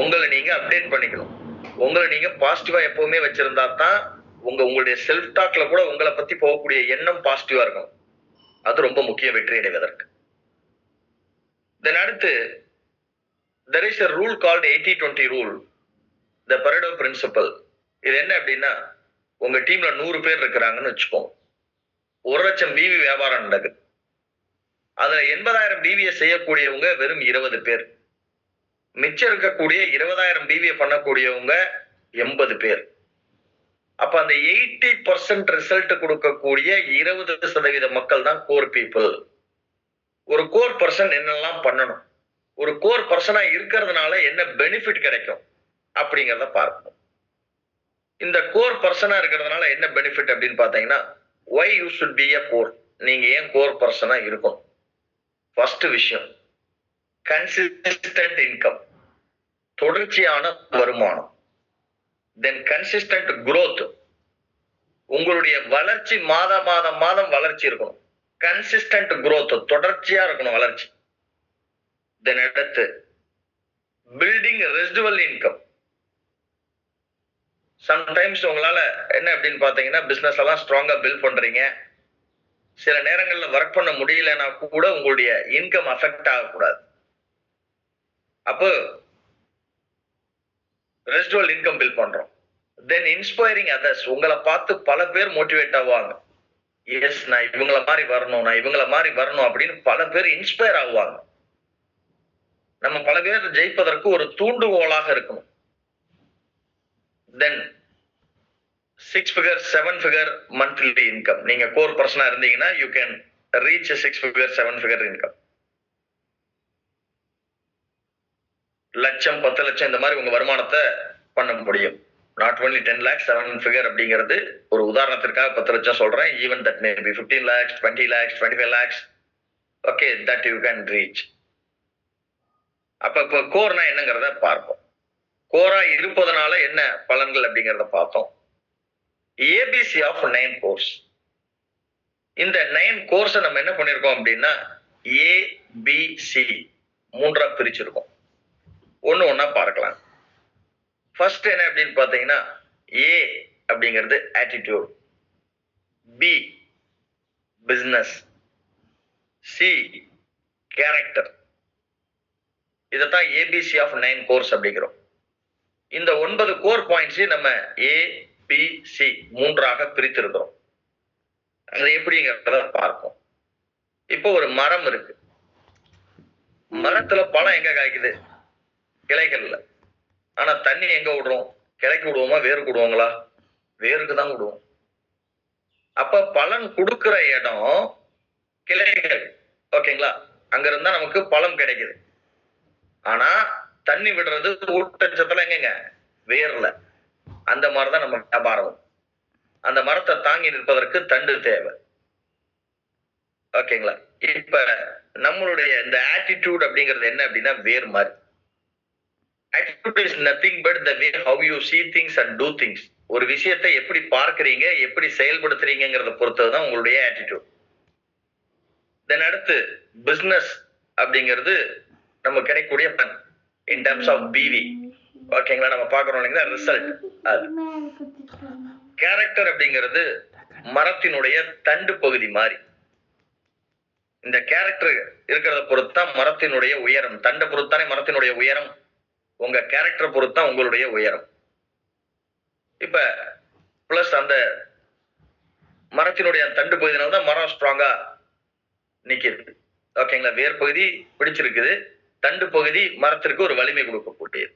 உங்களை நீங்க அப்டேட் பண்ணிக்கணும். உங்களை நீங்க பாசிட்டிவா எப்பவுமே வச்சிருந்தா தான் உங்க உங்களுடைய செல்ஃப் டாக்ல கூட உங்களை பத்தி போகக்கூடிய எண்ணம் பாசிட்டிவா இருக்கணும். அது ரொம்ப முக்கிய வெற்றி அடைவதற்கு. தென் அடுத்து there is a rule called eighty twenty rule the Pareto principle இது என்ன அப்படின்னா உங்க டீம்ல நூறு பேர் இருக்கிறாங்கன்னு வச்சுக்கோங்க. ஒரு லட்சம் பிவி வியாபாரம் நடக்குது. அதுல எண்பதாயிரம் பிவியை செய்யக்கூடியவங்க வெறும் இருபது பேர். மிச்சம் இருக்கக்கூடிய இருபதாயிரம் டிவியை பண்ணக்கூடியவங்க எண்பது பேர். அப்ப அந்த எயிட்டி பர்சன்ட் ரிசல்ட் கொடுக்கக்கூடிய இருபது சதவீத மக்கள் தான் கோர் பீப்புள் ஒரு கோர் பர்சன் என்னெல்லாம் பண்ணணும்? ஒரு கோர் பர்சனா இருக்கிறதுனால என்ன பெனிஃபிட் கிடைக்கும்? அப்படிங்கிறத பார்க்கணும். இந்த கோர் பர்சனா இருக்கிறதுனால என்ன பெனிஃபிட் அப்படின்னு பார்த்தீங்கன்னா why you should be a core நீங்க ஏன் கோர் பர்சனா இருக்கும் ஃபர்ஸ்ட் விஷயம். கன்சிஸ்டன்ட் இன்கம் தொடர்ச்சியான வருமானம். தென் கன்சிஸ்டன்ட் குரோத் உங்களுடைய வளர்ச்சி மாதம் மாதம் மாதம் வளர்ச்சி இருக்கணும். கன்சிஸ்டன்ட் குரோத் தொடர்ச்சியா இருக்கணும் வளர்ச்சி. தென் அடுத்து பில்டிங் ரெசிடுவல் இன்கம் சம்டைம்ஸ் உங்களால என்ன அப்படின்னு பாத்தீங்கன்னா பிசினஸ் எல்லாம் ஸ்ட்ராங்கா பில்ட் பண்றீங்க. சில நேரங்கள்ல ஒர்க் பண்ண முடியலன்னா கூட உங்களுடைய இன்கம் அஃபெக்ட் ஆகக்கூடாது. அப்போ ரெசிடுவல் இன்கம் பில் பண்றோம். தென் இன்ஸ்பைரிங் அதர்ஸ் உங்களை பார்த்து பல பேர் மோட்டிவேட் ஆவாங்க. எஸ் நான் இவங்கள மாதிரி வரணும் நான் இவங்கள மாதிரி வரணும் அப்படின்னு பல பேர் இன்ஸ்பயர் ஆகுவாங்க நம்ம பல பேர் ஜெயிப்பதற்கு ஒரு தூண்டுகோலாக இருக்கணும். Then six figure seven figure monthly income நீங்க கோர் பர்சனா இருந்தீங்கன்னா you can reach six figure seven figure income லட்சம் பத்து லட்சம் இந்த மாதிரி உங்க வருமானத்தை பண்ண முடியும். Not only ten lakhs seven figure அப்படிங்கிறது ஒரு உதாரணத்திற்காக பத்து லட்சம் சொல்றேன். Even that may be fifteen lakhs twenty lakhs twenty five lakhs okay that you can reach அப்ப இப்போ கோர்னா என்னங்கிறத பார்ப்போம். கோரா இருப்பதனால என்ன பலன்கள் அப்படிங்கிறத பார்த்தோம். ஏபிசி ஆஃப் நைன் கோர்ஸ் இந்த நைன் கோர்ஸை நம்ம என்ன பண்ணியிருக்கோம் அப்படின்னா ஏபிசி மூன்றா பிரிச்சிருக்கோம். ஒன்று ஒன்றா பார்க்கலாம். ஃபர்ஸ்ட் என்ன அப்படின்னு பார்த்தீங்கன்னா ஏ அப்படிங்கிறது attitude B business C character இதைத்தான் ஏபிசி ஆஃப் நைன் கோர்ஸ் அப்படிங்கிறோம். இந்த ஒன்பது கோர் பாயிண்ட்ஸையும் நம்ம ஏ பி சி மூன்றாக பிரித்திருக்கிறோம். அது எப்படிங்கிறத பார்ப்போம். இப்போ ஒரு மரம் இருக்கு. மரத்துல பழம் எங்க காய்க்குது? கிளைகள்ல. ஆனா தண்ணி எங்க விடுறோம்? கிளைக்கு விடுவோமா? வேருக்கு விடுவோங்களா? வேருக்கு தான் விடுவோம். அப்ப பலன் கொடுக்கிற இடம் கிளைகள். ஓகேங்களா? அங்க இருந்தா நமக்கு பழம் கிடைக்குது. ஆனா தண்ணி விடுறது ஊட்டச்சத்துல எங்கங்க? வேர்ல. அந்த மாதிரிதான் நம்ம வியாபாரம். அந்த மரத்தை தாங்கி நிற்பதற்கு தண்டு தேவை. ஓகேங்களா? இப்ப நம்மளுடைய இந்த ஆட்டிடியூட் அப்படிங்கிறது என்ன அப்படின்னா வேர் மாதிரி. Attitude is nothing but the way how you see things and do things ஒரு விஷயத்தை எப்படி பார்க்கறீங்க எப்படி செயல்படுத்துறீங்கிறத பொறுத்ததுதான் உங்களுடைய ஆட்டிடியூட் தென் அடுத்து பிசினஸ் அப்படிங்கிறது நம்ம கிடைக்கக்கூடிய பலன் இன் டர்ம்ஸ் ஆஃப் பிவி ஓகேங்களா நம்ம பார்க்கறோம் இல்லைங்களா? ரிசல்ட் அது. கேரக்டர் அப்படிங்கிறது மரத்தினுடைய தண்டு பகுதி மாதிரி இந்த கேரக்டர் இருக்கிறத பொறுத்து தான் மரத்தினுடைய உயரம். தண்டை பொறுத்தானே மரத்தினுடைய உயரம்? உங்க கேரக்டர் பொறுத்து தான் உங்களுடைய உயரம். இப்ப பிளஸ் அந்த மரத்தினுடைய தண்டு பகுதியினால தான் மரம் ஸ்ட்ராங்கா நிக்கிறது ஓகேங்களா வேர் பகுதி பிடிச்சிருக்குது. தண்டு பகுதி மரத்திற்கு ஒரு வலிமை கொடுக்கக்கூடியது.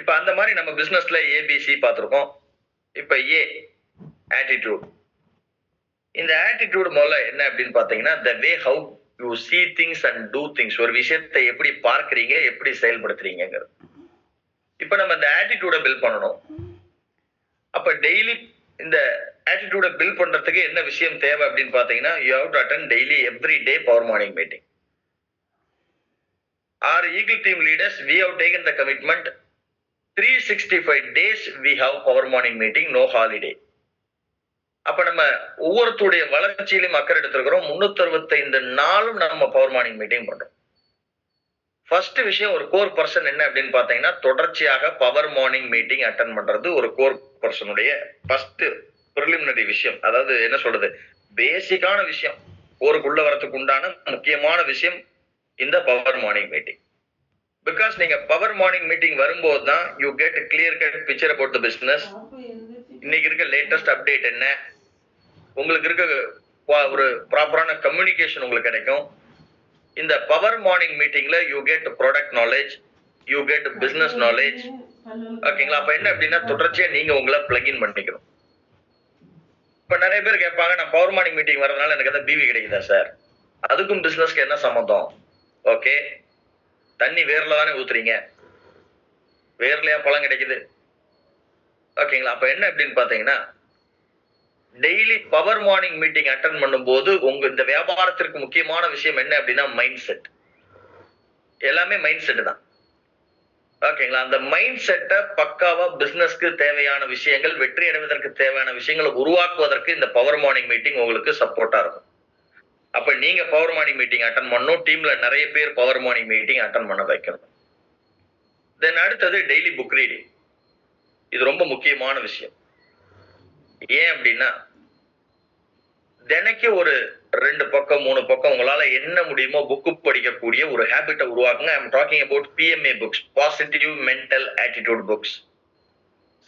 இப்ப அந்த மாதிரி நம்ம பிசினஸ்ல ஏபிசி பார்த்துருக்கோம். இப்ப ஏ ஆட்டிடியூட் இந்த ஆட்டிடியூடு முதல்ல என்ன அப்படின்னு பாத்தீங்கன்னா the way how you see things and do things ஒரு விஷயத்தை எப்படி பார்க்குறீங்க எப்படி செயல்படுத்துறீங்கிறது இப்போ நம்ம இந்த ஆட்டிடியூட பில்ட் பண்ணணும். அப்போ டெய்லி இந்த ஆட்டிடியூட பில்ட் பண்ணுறதுக்கு என்ன விஷயம் தேவை அப்படின்னு பார்த்தீங்கன்னா you have to attend daily every day power morning meeting our eagle team leaders we have taken the commitment three sixty five days we have power morning meeting no holiday அப்ப நம்ம ஒவ்வொருத்தருடைய வளர்ச்சியிலும் அக்கறை எடுத்திருக்கிறோம். முன்னூத்தி அறுபத்தைந்து நாளும் நம்ம பவர் மார்னிங் மீட்டிங் பண்றோம். ஃபர்ஸ்ட் விஷயம் ஒரு கோர் பர்சன் என்ன அப்படின்னு பாத்தீங்கன்னா தொடர்ச்சியாக பவர் மார்னிங் மீட்டிங் அட்டன் பண்றது ஒரு கோர் பர்சனுடைய ஃபர்ஸ்ட் ப்ரிலிமினரி விஷயம். அதாவது என்ன சொல்றது? பேசிக்கான விஷயம். கோருக்குள்ள வரதுக்கு உண்டான முக்கியமான விஷயம் இந்த பவர் மார்னிங் மீட்டிங் பிகாஸ் நீங்க பவர் மார்னிங் மீட்டிங் வரும்போது தான் you get clear cut picture about the business இன்னைக்கு இருக்க லேட்டஸ்ட் அப்டேட் என்ன? உங்களுக்கு இருக்க ஒரு ப்ராப்பரான கம்யூனிகேஷன் உங்களுக்கு கிடைக்கும். இந்த பவர் மார்னிங் மீட்டிங்ல you get product knowledge you get business knowledge ஓகேங்களா அப்ப என்ன அப்படின்னா தொடர்ச்சியா நீங்க உங்களை பிளக்இன் பண்ணிக்கணும். இப்ப நிறைய பேர் கேட்பாங்க நான் பவர் மார்னிங் மீட்டிங் வரதுனால எனக்கு எதாவது பிவி கிடைக்குதா சார் அதுக்கும் பிசினஸ்க்கு என்ன சம்மந்தம் ஓகே தண்ணி வேர்ல தானே ஊத்துறீங்க. வேர்லயா பழம் கிடைக்குது. ஓகேங்களா அப்ப என்ன அப்படின்னு பாத்தீங்கன்னா daily power morning meeting attend பண்ணும்போது உங்க இந்த வியாபாரத்திற்கு முக்கியமான விஷயம் என்ன அப்படின்னா மைண்ட் செட் எல்லாமே மைண்ட் செட் தான் ஓகேங்களா அந்த மைண்ட் செட்டை பக்காவா பிசினஸ்க்கு தேவையான விஷயங்கள் வெற்றி அடைவதற்கு தேவையான விஷயங்களை உருவாக்குவதற்கு இந்த பவர் மார்னிங் மீட்டிங் உங்களுக்கு சப்போர்ட்டா இருக்கும். அப்ப நீங்க பவர் மார்னிங் மீட்டிங் அட்டன் பண்ணணும். டீம்ல நிறைய பேர் பவர் மார்னிங் மீட்டிங் அட்டன் பண்ண வைக்கணும். தென் அடுத்தது டெய்லி புக் ரீடிங் இது ரொம்ப முக்கியமான விஷயம். ஏன் அப்படின்னா தினைக்கு ஒரு ரெண்டு பக்கம் மூணு பக்கம் உங்களால என்ன முடியுமோ புக்கு படிக்கக்கூடிய ஒரு ஹேபிட்டை உருவாக்குங்க. I'm talking about PMA books positive mental attitude books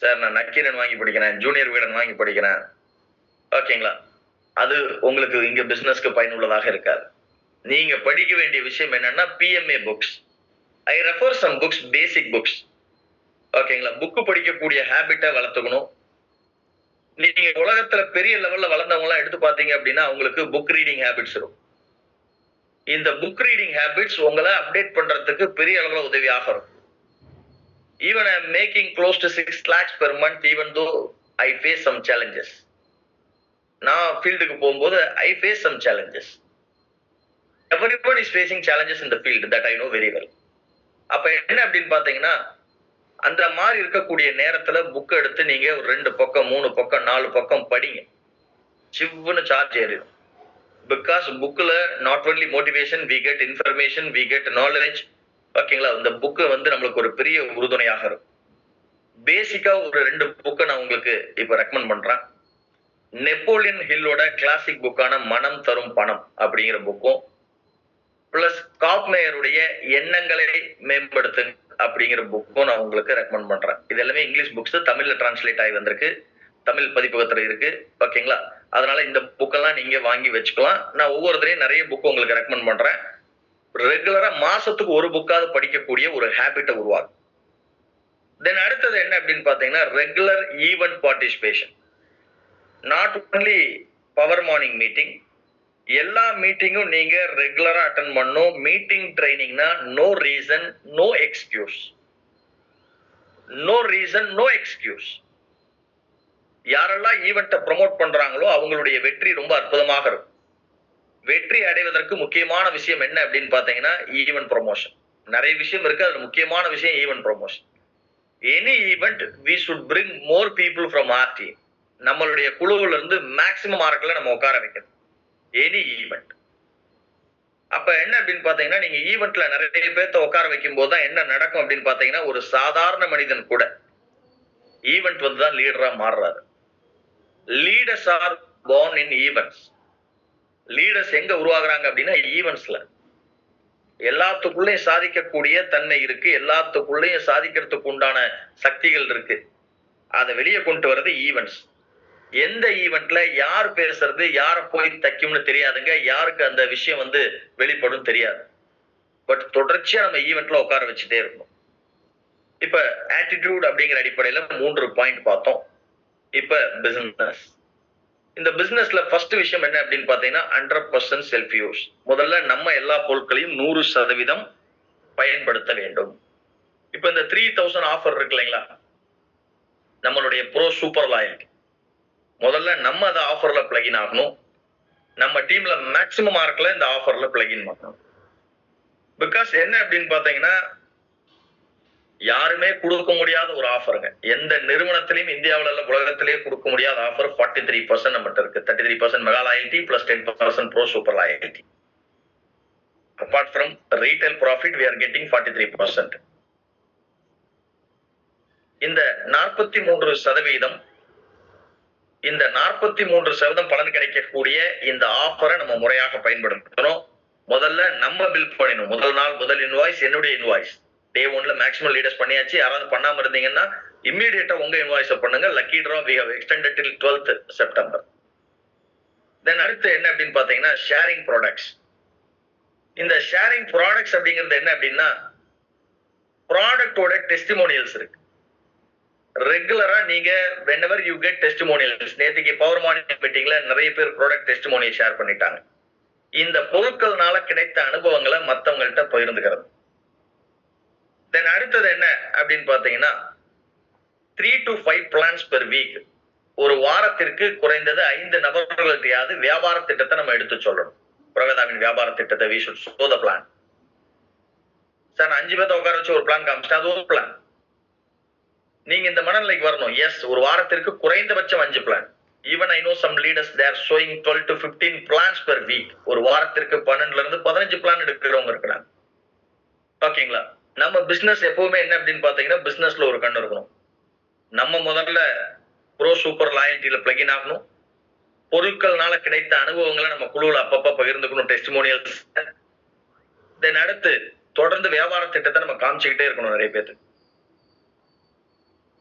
sir நான் நக்கீரன் வாங்கி படிக்கிறேன் ஜூனியர் வீடன் வாங்கி படிக்கிறேன். ஓகேங்களா அது உங்களுக்கு இங்க பிசினஸ்க்கு பயனுள்ளதாக இருக்காது. நீங்க படிக்க வேண்டிய விஷயம் என்னன்னா PMA books I refer some books basic books ஓகேங்களா புக்கு படிக்கக்கூடிய ஹேபிட்டை வளர்த்துக்கணும். நீங்க உலகத்துல பெரிய லெவல்ல வளர்ந்தவங்க எல்லாம் எடுத்து பாத்தீங்க அப்படின்னா அவங்களுக்கு புக் ரீடிங் ஹேபிட்ஸ் இருக்கும் இந்த புக் ரீடிங் ஹேபிட்ஸ் உங்களை அப்டேட் பண்றதுக்கு பெரிய அளவுல உதவியாக இருக்கும். Even I making close to six lakhs per month even though I face some challenges நான் ஃபீல்டுக்கு போகும்போது I face some challenges everyone is facing challenges இந்த field that I know very well அப்ப என்ன அப்படின்னு பாத்தீங்கன்னா அந்த மாதிரி இருக்கக்கூடிய நேரத்துல புக் எடுத்து நீங்க ஒரு ரெண்டு பக்கம் மூணு பக்கம் நாலு பக்கம் படிங்க. சிவ்னு சார்ஜ் ஏறிடும். பிகாஸ் புக்கில் not only motivation we get information we get knowledge ஓகேங்களா இந்த புக்கு வந்து நம்மளுக்கு ஒரு பெரிய உறுதுணையாக இருக்கும். பேசிக்கா ஒரு ரெண்டு புக்கை நான் உங்களுக்கு இப்ப ரெக்கமெண்ட் பண்றேன். நெப்போலியன் ஹில்லோட கிளாசிக் புக்கான மனம் தரும் பணம் அப்படிங்கிற புக்கும் பிளஸ் காப்மேயருடைய எண்ணங்களை மேம்படுத்துங்க. அப்படிங்கிற புக்கும் நான் உங்களுக்கு ரெக்கமெண்ட் பண்றேன். இது எல்லாமே இங்கிலீஷ் புக்ஸ் தமிழ்ல டிரான்ஸ்லேட் ஆகி வந்திருக்கு. தமிழ் பதிப்பகத்துல இருக்கு. ஓகேங்களா அதனால இந்த புக்கெல்லாம் நீங்க வாங்கி வச்சுக்கலாம். நான் ஒவ்வொருத்தரையும் நிறைய புக் உங்களுக்கு ரெக்கமெண்ட் பண்றேன். ரெகுலரா மாசத்துக்கு ஒரு புக்காவது படிக்கக்கூடிய ஒரு ஹேபிட்டை உருவாக்கும் தென் அடுத்தது என்ன அப்படின்னு பாத்தீங்கன்னா regular event participation not only power morning meeting எல்லா மீட்டிங்கும் நீங்க ரெகுலரா அட்டன் பண்ணும் meeting ட்ரைனிங்னா no reason no excuse no reason no excuse யாரெல்லாம் ஈவெண்ட்டை ப்ரொமோட் பண்றாங்களோ அவங்களுடைய வெற்றி ரொம்ப அற்புதமாக இருக்கும். வெற்றி அடைவதற்கு முக்கியமான விஷயம் என்ன அப்படின்னு பாத்தீங்கன்னா ஈவென்ட் ப்ரொமோஷன் நிறைய விஷயம் இருக்கு அதுல முக்கியமான விஷயம் event promotion any event we should bring more people from RD நம்மளுடைய குழுவுல இருந்து மேக்சிமம் மார்க்ல நம்ம உட்கார வைக்கிறது எனி ஈவெண்ட் அப்ப என்ன அப்படின்னு பாத்தீங்கன்னா நீங்க ஈவெண்ட்ல நிறைய பேர்த்த உட்கார வைக்கும் போது தான் என்ன நடக்கும் அப்படின்னு பாத்தீங்கன்னா ஒரு சாதாரண மனிதன் கூட ஈவெண்ட் வந்து தான் லீடரா மாறுறாரு. Leaders are born in events leaders எங்க உருவாகுறாங்க அப்படின்னா ஈவெண்ட்ஸ்ல எல்லாத்துக்குள்ளேயும் சாதிக்கக்கூடிய தன்மை இருக்கு. எல்லாத்துக்குள்ளேயும் சாதிக்கிறதுக்கு உண்டான சக்திகள் இருக்கு. அதை வெளியே கொண்டு வர்றது ஈவெண்ட்ஸ் எந்த ஈவெண்ட்ல யார் பேசுறது யார போய் தைக்கும்னு தெரியாதுங்க. யாருக்கு அந்த விஷயம் வந்து வெளிப்படும் தெரியாது. பட் தொடர்ச்சியா நம்ம ஈவெண்ட்ல உட்கார வச்சுட்டே இருக்கணும் இப்ப ஆட்டிடியூட் அப்படிங்கிற அடிப்படையில மூன்று பாயிண்ட் பார்த்தோம். இப்ப பிசினஸ் இந்த பிசினஸ்ல ஃபர்ஸ்ட் விஷயம் என்ன அப்படின்னு பாத்தீங்கன்னா ஹண்ட்ரட் பர்சன்ட் செல்ஃப் யூஸ் முதல்ல நம்ம எல்லா பொருட்களையும் நூறு சதவீதம் பயன்படுத்த வேண்டும். இப்ப இந்த த்ரீ தௌசண்ட் ஆஃபர் இருக்கு இல்லைங்களா? நம்மளுடைய ப்ரோ சூப்பர் லாயல் முதல்ல நம்ம அந்த ஆஃபர்ல பிளகின் ஆகணும். நம்ம டீம்ல மேக்சிமம் மார்க்ல இந்த ஆஃபர்ல பிளகின் பண்ணணும். பிகாஸ் என்ன அப்படின்னு பாத்தீங்கன்னா யாருமே கொடுக்க முடியாத ஒரு ஆஃபருங்க எந்த நிறுவனத்திலையும் இந்தியாவில இல்ல உலகத்திலேயே கொடுக்க முடியாத ஆஃபர் ஃபார்ட்டி த்ரீ பர்சன்ட் நம்மகிட்ட இருக்கு. Thirty three percent mega loyalty plus ten percent pro super loyalty apart from retail profit we are getting forty three percent இந்த நாற்பத்தி மூன்று சதவீதம் இந்த நாற்பத்தி மூன்று சதவீதம் பலன் கிடைக்கக்கூடிய இந்த ஆஃபரை நம்ம முறையாக பயன்படுத்தணும். முதல்ல நம்ம பில் பண்ணிடணும். முதல் நாள் முதல் இன்வாய்ஸ் என்னுடைய இன்வாய்ஸ் டே ஒன்ல மேக்ஸிமம் லீடர்ஸ் பண்ணியாச்சு. யாராவது பண்ணாம இருந்தீங்கன்னா இம்மீடியட்டா உங்க இன்வாய்ஸ் பண்ணுங்க. Lucky draw we have extended till twelfth September then அடுத்து என்ன அப்படின்னு பாத்தீங்கன்னா ஷேரிங் ப்ராடக்ட்ஸ் இந்த ஷேரிங் ப்ராடக்ட்ஸ் அப்படிங்கிறது என்ன அப்படின்னா ப்ராடக்டோட டெஸ்டிமோனியல்ஸ் இருக்கு. ரெகுலரா நீங்க வென்எவர் யூ கெட் டெஸ்டிமோனியல்ஸ் நேற்றுக்கு பவர் மார்னிங் மீட்டிங்ல நிறைய பேர் ப்ராடக்ட் டெஸ்டிமோனியல் ஷேர் பண்ணிட்டாங்க. இந்த பொருட்கள்னால கிடைத்த அனுபவங்களை மத்தவங்கள்ட்ட பகிர்ந்துக்கிறது. தென் அடுத்தது என்ன அப்படின்னு பாத்தீங்கன்னா three to five plans per week ஒரு வாரத்திற்கு குறைந்தது ஐந்து நபர்களுக்கையாவது வியாபார திட்டத்தை நம்ம எடுத்து சொல்லணும். பிரவேதாவின் வியாபார திட்டத்தை we should show the plan sir நான் அஞ்சு பேர்த்த உட்கார வச்சு ஒரு பிளான் காமிச்சிட்டேன். அது ஒரு பிளான் நீங்க இந்த மனநிலைக்கு வரணும். எஸ் ஒரு வாரத்திற்கு குறைந்தபட்சம் அஞ்சு plan even I know some leaders they're showing twelve to fifteen plans per week ஒரு வாரத்திற்கு பன்னெண்டுல இருந்து பதினஞ்சு பிளான் எடுக்கிறவங்க இருக்கிறாங்க. ஓகேங்களா நம்ம பிசினஸ் எப்பவுமே என்ன அப்படின்னு பாத்தீங்கன்னா பிசினஸ்ல ஒரு கண்ணு இருக்கணும். நம்ம முதல்ல ப்ரோ சூப்பர் லாயல்ட்டியில பிளகின் ஆகணும். பொருட்கள்னால கிடைத்த அனுபவங்களை நம்ம குழுவில் அப்பப்ப பகிர்ந்துக்கணும் டெஸ்டிமோனியல்ஸ் தென் அடுத்து தொடர்ந்து வியாபார திட்டத்தை நம்ம காமிச்சுக்கிட்டே இருக்கணும் நிறைய பேருக்கு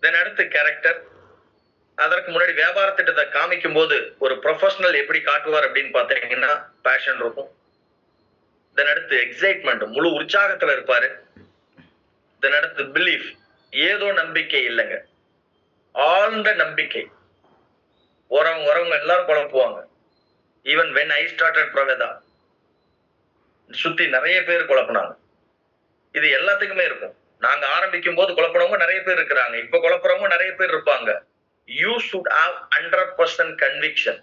தென் அடுத்து கேரக்டர் அதற்கு முன்னாடி வியாபார திட்டத்தை காமிக்கும் போது ஒரு ப்ரொஃபஷனல் எப்படி காட்டுவார் அப்படின்னு பார்த்தீங்கன்னா பேஷன் இருக்கும். தென் அடுத்து எக்ஸைட்மெண்ட் முழு உற்சாகத்துல இருப்பாரு. தென் அடுத்து பிலீஃப் ஏதோ நம்பிக்கை இல்லைங்க. ஆழ்ந்த நம்பிக்கை. வரவங்க உறவங்க எல்லாரும் குழப்புவாங்க. Even when I started Praveda சுத்தி நிறைய பேர் குழப்பினாங்க. இது எல்லாத்துக்குமே இருக்கும். நாங்க ஆரம்பிக்கும் போது குழப்பினவங்க நிறைய பேர் இருக்கிறாங்க. இப்ப குழப்புறவங்க நிறைய பேர் இருப்பாங்க. You should have hundred percent conviction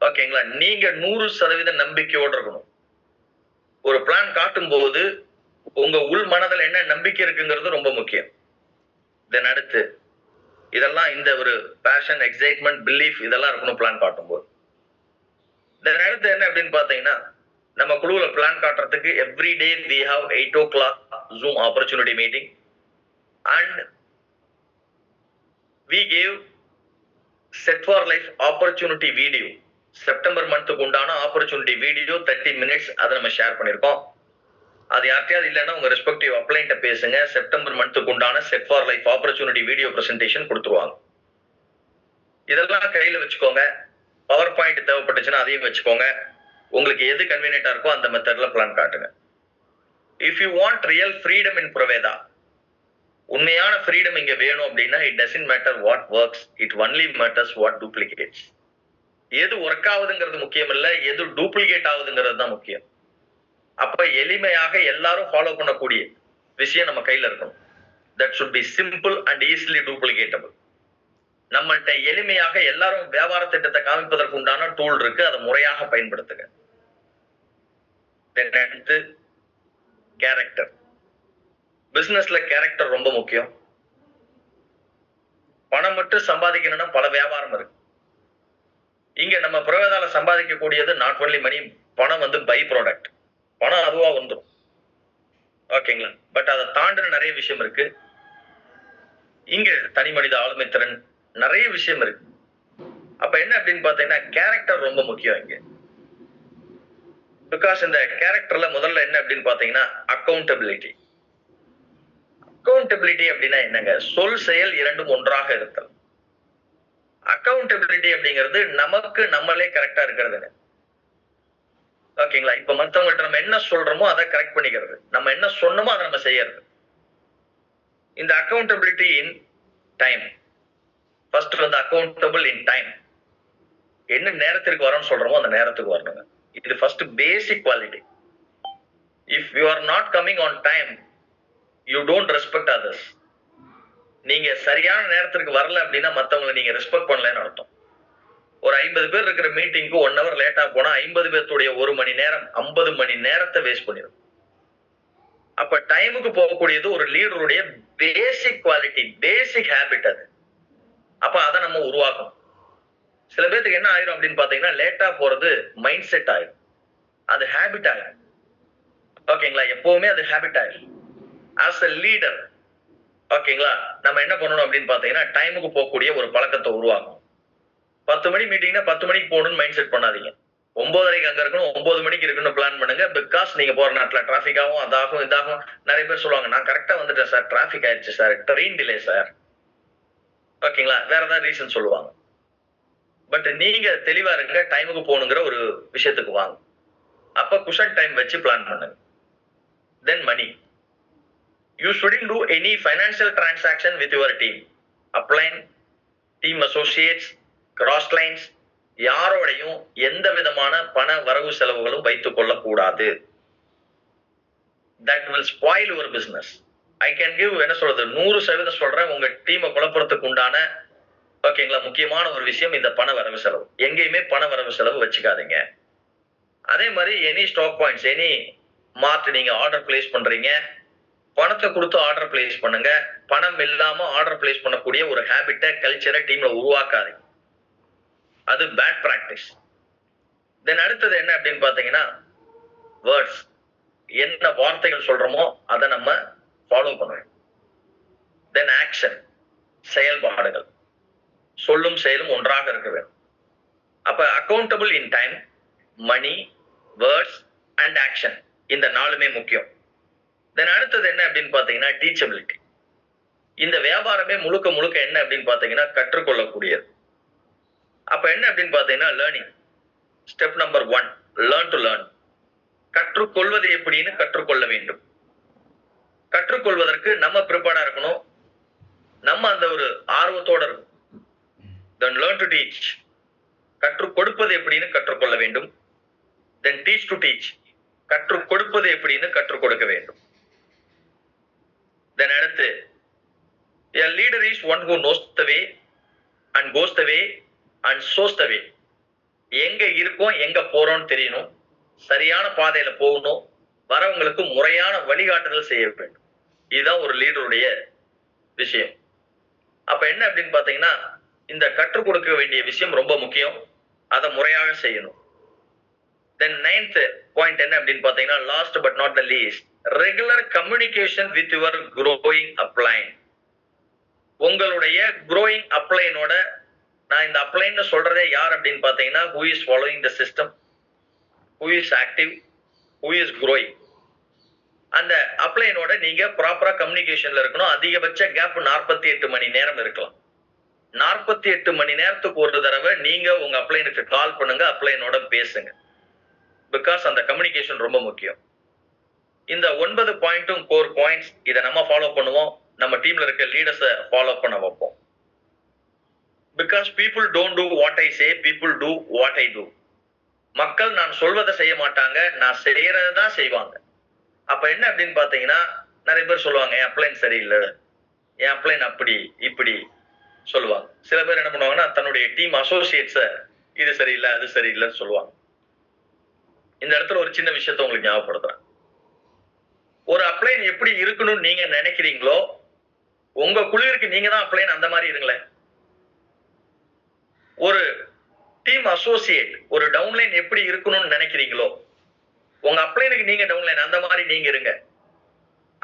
ஓகேங்களா? நீங்க நூறு சதவீத நம்பிக்கையோடு இருக்கணும். ஒரு பிளான் காட்டும் போது உங்க உள் மனதில் என்ன நம்பிக்கை இருக்குங்கிறது ரொம்ப முக்கியம். தென் அடுத்து இதெல்லாம் இந்த ஒரு பேஷன் எக்ஸைட்மெண்ட் பிலீஃப் இதெல்லாம் இருக்கணும் பிளான் காட்டும் போது தென் அடுத்து என்ன அப்படின்னு பாத்தீங்கன்னா நம்ம குழுவுல பிளான் காட்டுறதுக்கு every day we have eight o'clock zoom opportunity meeting and we gave set for life opportunity video September மந்த்துக்கு உண்டான ஆப்பர்ச்சுனிட்டி வீடியோ தேர்ட்டி மினிட்ஸ் அதை நம்ம ஷேர் பண்ணியிருக்கோம். அது யார்ட்டையாவது இல்லைன்னா உங்க ரெஸ்பெக்டிவ் அப்ளைன்ட்ட பேசுங்க. செப்டம்பர் மந்த்துக்கு உண்டான set for life opportunity video presentation கொடுத்துருவாங்க. இதெல்லாம் கையில் வச்சுக்கோங்க. பவர் பாயிண்ட் தேவைப்பட்டுச்சுன்னா அதையும் வச்சுக்கோங்க. உங்களுக்கு எது கன்வீனியன்டா இருக்கோ அந்த மெத்தட்ல பிளான் காட்டுங்க. If you want real freedom in Praveda உண்மையான ஃப்ரீடம் இங்க வேணும் அப்படின்னா it doesn't matter what works it only matters what duplicates எது ஒர்க் ஆகுதுங்கிறது முக்கியம் இல்ல எது டூப்ளிகேட் ஆகுதுங்கிறது தான் முக்கியம். அப்ப எளிமையாக எல்லாரும் ஃபாலோ பண்ணக்கூடிய விஷயம் நம்ம கையில இருக்கணும். That should be simple and easily duplicatable நம்மள்கிட்ட எளிமையாக எல்லாரும் வியாபார திட்டத்தை காமிப்பதற்கு உண்டான டூல் இருக்கு அதை முறையாக பயன்படுத்துங்க. அடுத்து கேரக்டர் பிசினஸ்ல கேரக்டர் ரொம்ப முக்கியம். பணம் மட்டும் சம்பாதிக்கணும்னா பல வியாபாரம் இருக்கு. இங்க நம்ம பிரவேதால சம்பாதிக்கக்கூடியது நாட் ஒன்லி மணி பணம் வந்து பை ப்ராடக்ட் பணம் அதுவா வந்துடும் ஓகேங்களா பட் அதை தாண்டின நிறைய விஷயம் இருக்கு. இங்க தனி மனித ஆளுமை திறன் நிறைய விஷயம் இருக்கு. அப்ப என்ன அப்படின்னு பாத்தீங்கன்னா கேரக்டர் ரொம்ப முக்கியம் இங்க. பிகாஸ் இந்த கேரக்டர்ல முதல்ல என்ன அப்படின்னு பாத்தீங்கன்னா அக்கௌண்டபிலிட்டி அக்கௌண்டபிலிட்டி அப்படின்னா என்னங்க? சொல் செயல் இரண்டும் ஒன்றாக இருத்தல். அக்கௌண்டபிலிட்டி அப்படிங்கிறது நமக்கு நம்மளே கரெக்டா இருக்கிறதுங்க. ஓகேங்களா இப்ப மத்தவங்கள்ட்ட நம்ம என்ன சொல்றோமோ அதை கரெக்ட் பண்ணிக்கிறது. நம்ம என்ன சொன்னோமோ அதை நம்ம செய்யறது. இந்த அக்கௌண்டபிலிட்டி இன் டைம் ஃபர்ஸ்ட் வந்து அக்கௌண்டபிள் இன் டைம் என்ன நேரத்திற்கு வரோம்னு சொல்றோமோ அந்த நேரத்துக்கு வரணுங்க. இது first basic quality if you are not coming on time you don't respect others நீங்க சரியான நேரத்திற்கு வரல அப்படின்னா மற்றவங்களை நீங்க ரெஸ்பெக்ட் பண்ணலன்னு அர்த்தம். ஒரு ஐம்பது பேர் இருக்கிற மீட்டிங்க்கு ஒன் ஹவர் லேட்டா போனா ஐம்பது பேர்த்துடைய ஒரு மணி நேரம் ஐம்பது மணி நேரத்தை வேஸ்ட் பண்ணிடும் அப்ப டைமுக்கு போகக்கூடியது ஒரு லீடருடைய பேசிக் குவாலிட்டி பேசிக் ஹேபிட் அது. அப்ப அதை நம்ம உருவாக்கணும். சில பேர்த்துக்கு என்ன ஆயிரும் அப்படின்னு பாத்தீங்கன்னா லேட்டா போறது மைண்ட் செட் ஆயிரும். அது ஹேபிட் ஆகும் ஓகேங்களா எப்பவுமே அது ஹேபிட் ஆயிடும் ஆஸ் அ லீடர் ஓகேங்களா நம்ம என்ன பண்ணணும் அப்படின்னு பாத்தீங்கன்னா டைமுக்கு போகக்கூடிய ஒரு பழக்கத்தை உருவாக்கும் பத்து மணி மீட்டிங்னா பத்து மணிக்கு போகணும்னு மைண்ட் செட் பண்ணாதீங்க. ஒன்பதரைக்கு அங்க இருக்கணும் ஒன்பது மணிக்கு இருக்கணும் பிளான் பண்ணுங்க. பிகாஸ் நீங்க போற நாட்டில் டிராபிக் ஆகும் அதாகும் இதாகும். நிறைய பேர் சொல்லுவாங்க நான் கரெக்டா வந்துட்டேன் சார் டிராபிக் ஆயிடுச்சு சார் ட்ரெயின் டிலே சார் ஓகேங்களா வேற ஏதாவது ரீசன் சொல்லுவாங்க. பட் நீங்க தெளிவா இருங்க டைமுக்கு போகணுங்கிற ஒரு விஷயத்துக்கு வாங்க. அப்ப குஷன் டைம் வச்சு பிளான் பண்ணுங்க. Then money you shouldn't do any financial transaction with your team upline team associates cross lines யாரோடையும் எந்த விதமான பண வரவு செலவுகளும் வைத்துக் கொள்ளக்கூடாது. That will spoil your business I can give என்ன சொல்றது நூறு சதவீதம் சொல்றேன் உங்க டீமை குழப்பறதுக்கு உண்டான ஓகேங்களா முக்கியமான ஒரு விஷயம் இந்த பண வரவு செலவு. எங்கேயுமே பண வரவு செலவு வச்சுக்காதீங்க. அதே மாதிரி any stock points any mart நீங்க ஆர்டர் பிளேஸ் பண்றீங்க பணத்தை கொடுத்து ஆர்டர் பிளேஸ் பண்ணுங்க பணம் இல்லாம ஆர்டர் பிளேஸ் பண்ணக்கூடிய ஒரு ஹேபிட்டை கல்ச்சரை டீம்ல உருவாக்காதீங்க. அது பேட் ப்ராக்டிஸ் தென் அடுத்தது என்ன அப்படின்னு பாத்தீங்கன்னா வேர்ட்ஸ் என்ன வார்த்தைகள் சொல்றோமோ அதை நம்ம ஃபாலோ பண்ணுவோம். தென் ஆக்ஷன் செயல்பாடுகள். சொல்லும் செயலும் ஒன்றாக இருக்க வேண்டும். அப்ப accountable in time money words and action இந்த நாலுமே முக்கியம். தென் அடுத்தது என்ன அப்படின்னு பாத்தீங்கன்னா டீச்சபிலிட்டி இந்த வியாபாரமே முழுக்க முழுக்க என்ன அப்படின்னு பாத்தீங்கன்னா கற்றுக்கொள்ளக்கூடியது. அப்ப என்ன அப்படின்னு பாத்தீங்கன்னா learning step number one learn to learn கற்றுக்கொள்வது எப்படின்னு கற்றுக்கொள்ள வேண்டும். கற்றுக்கொள்வதற்கு நம்ம ப்ரிப்பேர்டா இருக்கணும். நம்ம அந்த ஒரு ஆர்வத்தோட இருக்கணும். தென் லேர்ன் டு டீச் கற்றுக் கொடுப்பது எப்படின்னு கற்றுக்கொள்ள வேண்டும். தென் டீச் டு டீச் கற்றுக் கொடுப்பது எப்படின்னு கற்றுக் கொடுக்க வேண்டும். தென் அடுத்து a leader is one who knows the way and goes the way and shows way way. எங்க இருக்கோம் எங்க போறோம்னு தெரியணும். சரியான பாதையில போகணும். வரவங்களுக்கு முறையான வழிகாட்டுதல் செய்ய வேண்டும். இதுதான் ஒரு லீடருடைய விஷயம். அப்ப என்ன அப்படின்னு பாத்தீங்கன்னா இந்த கற்றுக் கொடுக்க வேண்டிய விஷயம் ரொம்ப முக்கியம். அதை முறையாக செய்யணும். தென் நைன்த் பாயிண்ட் என்ன அப்படின்னு பாத்தீங்கன்னா last but not the least regular communication with your growing upline உங்களுடைய குரோயிங் அப்ளைனோட நான் இந்த அப்ளைன்னு சொல்றதே யார் அப்படின்னு பாத்தீங்கன்னா who is following the system who is active who is growing அந்த அப்ளைனோட நீங்க ப்ராப்பரா கம்யூனிகேஷன்ல இருக்கணும். அதிகபட்ச கேப் நாற்பத்தி எட்டு மணி நேரம் இருக்கலாம். நாற்பத்தி எட்டு மணி நேரத்துக்கு ஒரு தடவை நீங்க உங்க அப்ளைனுக்கு கால் பண்ணுங்க அப்ளைனோட பேசுங்க. பிகாஸ் அந்த கம்யூனிகேஷன் ரொம்ப முக்கியம். இந்த ஒன்பது பாயிண்ட்டும் கோர் பாயிண்ட்ஸ் இதை நம்ம ஃபாலோ பண்ணுவோம். நம்ம டீம்ல இருக்க லீடர்ஸை ஃபாலோ பண்ண வைப்போம். Because people don't do what I say people do what I do மக்கள் நான் சொல்வதை செய்ய மாட்டாங்க நான் செய்யறதை தான் செய்வாங்க. அப்ப என்ன அப்படின்னு பாத்தீங்கன்னா நிறைய பேர் சொல்லுவாங்க என் அப்ளைன் சரியில்லை. என் அப்ளைன் அப்படி இப்படி. சொல்லுவாங்க. சில பேர் என்ன பண்ணுவாங்கன்னா தன்னுடைய டீம் அசோசியேட்ஸ இது சரியில்லை அது சரியில்லைன்னு சொல்லுவாங்க. இந்த இடத்துல ஒரு சின்ன விஷயத்த உங்களுக்கு ஞாபகப்படுத்துறேன். ஒரு அப்ளைன் எப்படி இருக்கணும்னு நீங்க நினைக்கிறீங்களோ உங்க குழுவிற்கு நீங்க தான் அப்ளைன் அந்த மாதிரி இருங்களேன். ஒரு டீம் அசோசியேட் ஒரு டவுன்லைன் எப்படி இருக்கணும்னு நினைக்கிறீங்களோ உங்க அப்ளைனுக்கு நீங்க டவுன்லைன் அந்த மாதிரி நீங்க இருங்க.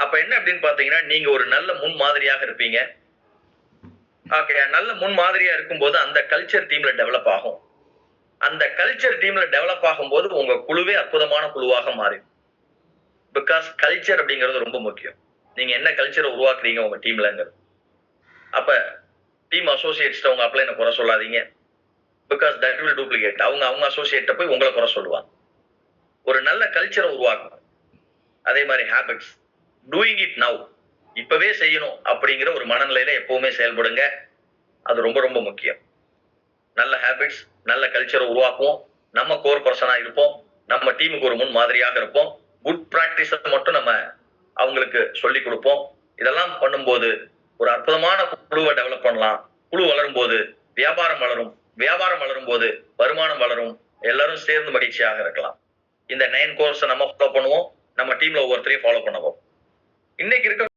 அப்ப என்ன அப்படின்னு பாத்தீங்கன்னா நீங்க ஒரு நல்ல முன் மாதிரியாக இருப்பீங்க. நல்ல முன் மாதிரியா இருக்கும்போது அந்த கல்ச்சர் டீம்ல டெவலப் ஆகும். அந்த கல்ச்சர் டீம்ல டெவலப் ஆகும்போது உங்க குழுவே அற்புதமான குழுவாக மாறிடும். பிகாஸ் கல்ச்சர் அப்படிங்கிறது ரொம்ப முக்கியம். நீங்க என்ன கல்ச்சரை உருவாக்குறீங்க உங்க டீம்லங்கிறது அப்ப டீம் அசோசியேட்ஸ்ட உங்க என்ன குறை சொல்லாதீங்க. பிகாஸ் தட் வில் டூப்ளிகேட் அவங்க அவங்க அசோசியேட்ட போய் உங்களை குறை சொல்லுவாங்க. ஒரு நல்ல கல்ச்சரை உருவாக்கணும். அதே மாதிரி ஹேபிட்ஸ் டூயிங் இட் நவ் இப்பவே செய்யணும் அப்படிங்கிற ஒரு மனநிலையில எப்பவுமே செயல்படுங்க. அது ரொம்ப ரொம்ப முக்கியம். நல்ல ஹேபிட்ஸ் நல்ல கல்ச்சரை உருவாக்குவோம். நம்ம கோர் பர்சனா இருப்போம். நம்ம டீமுக்கு ஒரு முன் மாதிரியாக இருப்போம் குட் ப்ராக்டிஸை மட்டும் நம்ம அவங்களுக்கு சொல்லி கொடுப்போம். இதெல்லாம் பண்ணும்போது ஒரு அற்புதமான குழுவை டெவலப் பண்ணலாம். குழு வளரும் போது வியாபாரம் வளரும். வியாபாரம் வளரும் போது வருமானம் வளரும். எல்லாரும் சேர்ந்து மகிழ்ச்சியாக இருக்கலாம். இந்த நைன் கோர்ஸை நம்ம ஃபாலோ பண்ணுவோம். நம்ம டீம்ல ஒவ்வொருத்தரையும் ஃபாலோ பண்ணுவோம் இன்னைக்கு இருக்க